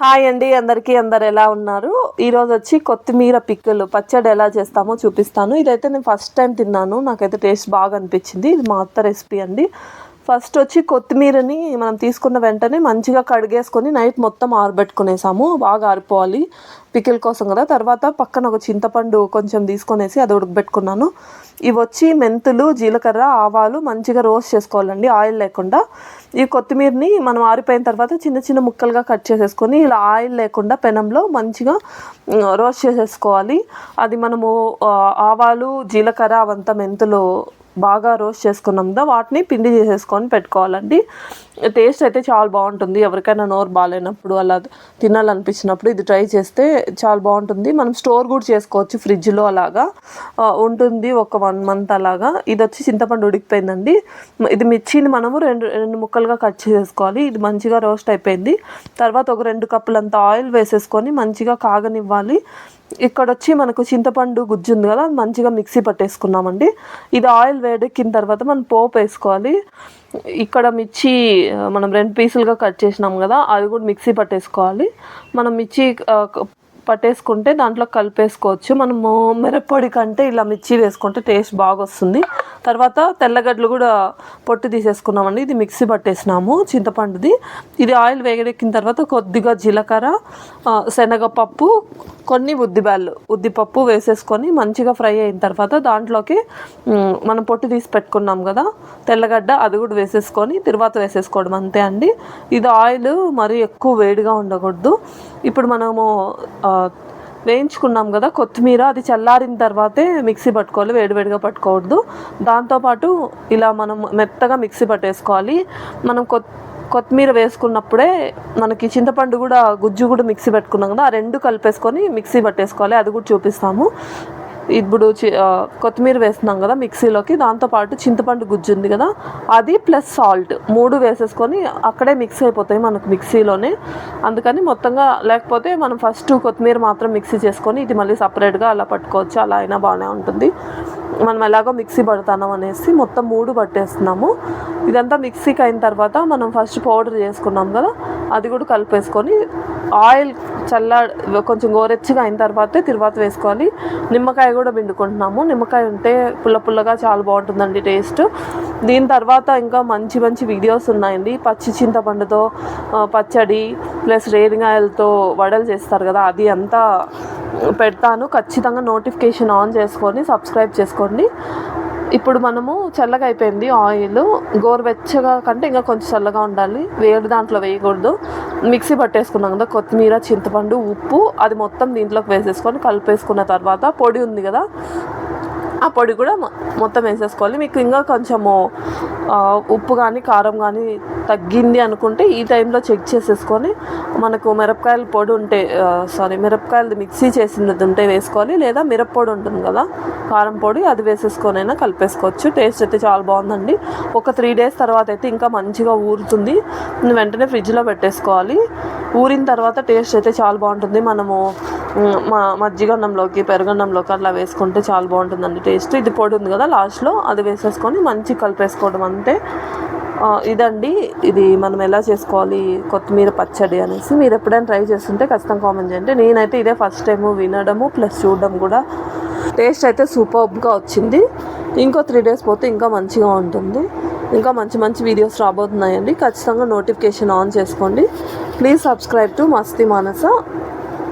Hi అండి అందరికీ అందరు ఎలా ఉన్నారు? ఈరోజు వచ్చి కొత్తిమీర పిక్కలు పచ్చడి ఎలా చేస్తామో చూపిస్తాను. ఇదైతే నేను ఫస్ట్ టైం తిన్నాను. నాకైతే టేస్ట్ బాగా అనిపించింది. ఇది మా అత్త రెసిపీ అండి. ఫస్ట్ వచ్చి కొత్తిమీరని మనం తీసుకున్న వెంటనే మంచిగా కడిగేసుకొని నైట్ మొత్తం ఆరబెట్టుకునేసాము. బాగా ఆరిపోవాలి పికిల్ కోసం కదా. తర్వాత పక్కన ఒక చింతపండు కొంచెం తీసుకొనేసి అది ఉడకబెట్టుకున్నాను. ఇవి వచ్చి మెంతులు జీలకర్ర ఆవాలు మంచిగా రోస్ట్ చేసుకోవాలండి. ఆయిల్ లేకుండా. ఈ కొత్తిమీరని మనం ఆరిపోయిన తర్వాత చిన్న చిన్న ముక్కలుగా కట్ చేసేసుకొని ఇలా ఆయిల్ లేకుండా పెనంలో మంచిగా రోస్ట్ చేసేసుకోవాలి. అది మనము ఆవాలు జీలకర్ర అవంతా మెంతులు బాగా రోస్ట్ చేసుకున్నాం వాటిని పిండి చేసేసుకొని పెట్టుకోవాలండి. టేస్ట్ అయితే చాలా బాగుంటుంది. ఎవరికైనా నోరు బాగాలేనప్పుడు అలా తినాలనిపించినప్పుడు ఇది ట్రై చేస్తే చాలా బాగుంటుంది. మనం స్టోర్ కూడా చేసుకోవచ్చు ఫ్రిడ్జ్లో అలాగా. ఉంటుంది ఒక వన్ మంత్ అలాగా. ఇది వచ్చి చింతపండు ఉడికిపోయిందండి. ఇది మిర్చిని మనము రెండు రెండు ముక్కలుగా కట్ చేసేసుకోవాలి. ఇది మంచిగా రోస్ట్ అయిపోయింది. తర్వాత ఒక రెండు కప్పులంత ఆయిల్ వేసేసుకొని మంచిగా కాగనివ్వాలి. ఇక్కడ వచ్చి మనకు చింతపండు గుజ్జు ఉంది కదా మంచిగా మిక్సీ పట్టేసుకున్నామండి. ఇది ఆయిల్ వేడెక్కిన తర్వాత మనం పోపు వేసుకోవాలి. ఇక్కడ మిర్చి మనం రెండు పీసులుగా కట్ చేసినాం కదా అది కూడా మిక్సీ పట్టేసుకోవాలి. మనం మిర్చి పట్టేసుకుంటే దాంట్లో కలిపేసుకోవచ్చు. మనము మిరప్పొడి కంటే ఇలా మిర్చి వేసుకుంటే టేస్ట్ బాగా వస్తుంది తర్వాత తెల్లగడ్డలు కూడా పొట్టు తీసేసుకున్నామండి. ఇది మిక్సీ పట్టేసినాము చింతపండుది. ఇది ఆయిల్ వేగడెక్కిన తర్వాత కొద్దిగా జీలకర్ర శనగపప్పు కొన్ని ఉద్దిబ్యాళ్ళు ఉద్దిపప్పు వేసేసుకొని మంచిగా ఫ్రై అయిన తర్వాత దాంట్లోకి మనం పొట్టు తీసి పెట్టుకున్నాం కదా తెల్లగడ్డ అది కూడా వేసేసుకొని తర్వాత వేసేసుకోవడం అంతే అండి. ఇది ఆయిల్ మరీ ఎక్కువ వేడిగా ఉండకూడదు. ఇప్పుడు మనము వేయించుకున్నాం కదా కొత్తిమీర అది చల్లారిన తర్వాతే మిక్సీ పట్టుకోవాలి వేడివేడిగా పట్టుకోవద్దు. దాంతోపాటు ఇలా మనం మెత్తగా మిక్సీ పట్టేసుకోవాలి. మనం కొత్ కొత్తిమీర వేసుకున్నప్పుడే మనకి చింతపండు కూడా గుజ్జు కూడా మిక్సీ పెట్టుకున్నాం కదా ఆ రెండు కలిపేసుకొని మిక్సీ పట్టేసుకోవాలి. అది కూడా చూపిస్తాము. ఇప్పుడు చి కొత్తిమీర వేస్తున్నాం కదా మిక్సీలోకి దాంతోపాటు చింతపండు గుజ్జు ఉంది కదా అది ప్లస్ సాల్ట్ మూడు వేసేసుకొని అక్కడే మిక్స్ అయిపోతాయి మనకు మిక్సీలోనే. అందుకని మొత్తంగా లేకపోతే మనం ఫస్ట్ కొత్తిమీర మాత్రం మిక్సీ చేసుకొని ఇది మళ్ళీ సపరేట్గా అలా పట్టుకోవచ్చు అలా అయినా బాగానే ఉంటుంది. మనం ఎలాగో మిక్సీ పడతాం అనేసి మొత్తం మూడు పట్టేస్తున్నాము. ఇదంతా మిక్సీకి అయిన తర్వాత మనం ఫస్ట్ పౌడర్ చేసుకున్నాం కదా అది కూడా కలిపేసుకొని ఆయిల్ చల్ల కొంచెం గోరెచ్చగా అయిన తర్వాతే తిరువాత వేసుకోవాలి నిమ్మకాయ కూడా పిండుకుంటున్నాము. నిమ్మకాయ ఉంటే పుల్ల పుల్లగా చాలా బాగుంటుందండి టేస్ట్. దీని తర్వాత ఇంకా మంచి మంచి వీడియోస్ ఉన్నాయండి. పచ్చి చింతపండుతో పచ్చడి ప్లస్ రేణిగాయలతో వడలు చేస్తారు కదా అది అంతా పెడతాను. ఖచ్చితంగా నోటిఫికేషన్ ఆన్ చేసుకొని సబ్స్క్రైబ్ చేసుకోండి. ఇప్పుడు మనము చల్లగా అయిపోయింది ఆయిల్. గోరువెచ్చగా కంటే ఇంకా కొంచెం చల్లగా ఉండాలి. వేడి దాంట్లో వేయకూడదు. మిక్సీ పట్టేసుకున్నాం కదా కొత్తిమీర చింతపండు ఉప్పు అది మొత్తం దీంట్లోకి వేసేసుకొని కలిపేసుకున్న తర్వాత పొడి ఉంది కదా ఆ పొడి కూడా మొత్తం వేసేసుకోవాలి. మీకు ఇంకా కొంచెము ఉప్పు కానీ కారం కానీ తగ్గింది అనుకుంటే ఈ టైంలో చెక్ చేసేసుకొని మనకు మిరపకాయల పొడి ఉంటే సారీ మిరపకాయలు మిక్సీ చేసినది ఉంటే వేసుకోవాలి లేదా మిరప్పొడి ఉంటుంది కదా కారం పొడి అది వేసేసుకొని అయినా కలిపేసుకోవచ్చు. టేస్ట్ అయితే చాలా బాగుందండి. ఒక త్రీ డేస్ తర్వాత అయితే ఇంకా మంచిగా ఊరుతుంది. వెంటనే ఫ్రిడ్జ్లో పెట్టేసుకోవాలి. ఊరిన తర్వాత టేస్ట్ అయితే చాలా బాగుంటుంది. మనము మా మజ్జిగన్నంలోకి పెరుగన్నంలోకి అట్లా వేసుకుంటే చాలా బాగుంటుందండి టేస్ట్. ఇది పొడి ఉంది కదా లాస్ట్లో అది వేసేసుకొని మంచి కలిపేసుకోవడం అంతే. ఇదండి. ఇది మనం ఎలా చేసుకోవాలి కొత్తిమీర పచ్చడి అనేసి. మీరు ఎప్పుడైనా ట్రై చేస్తుంటే ఖచ్చితంగా కామెంట్ చేయండి. నేనైతే ఇదే ఫస్ట్ టైం వినడము ప్లస్ చూడడం కూడా. టేస్ట్ అయితే సూపర్గా వచ్చింది. ఇంకో త్రీ డేస్ పోతే ఇంకా మంచిగా ఉంటుంది. ఇంకా మంచి మంచి వీడియోస్ రాబోతున్నాయండి. ఖచ్చితంగా నోటిఫికేషన్ ఆన్ చేసుకోండి. Please subscribe to Masti Manasa.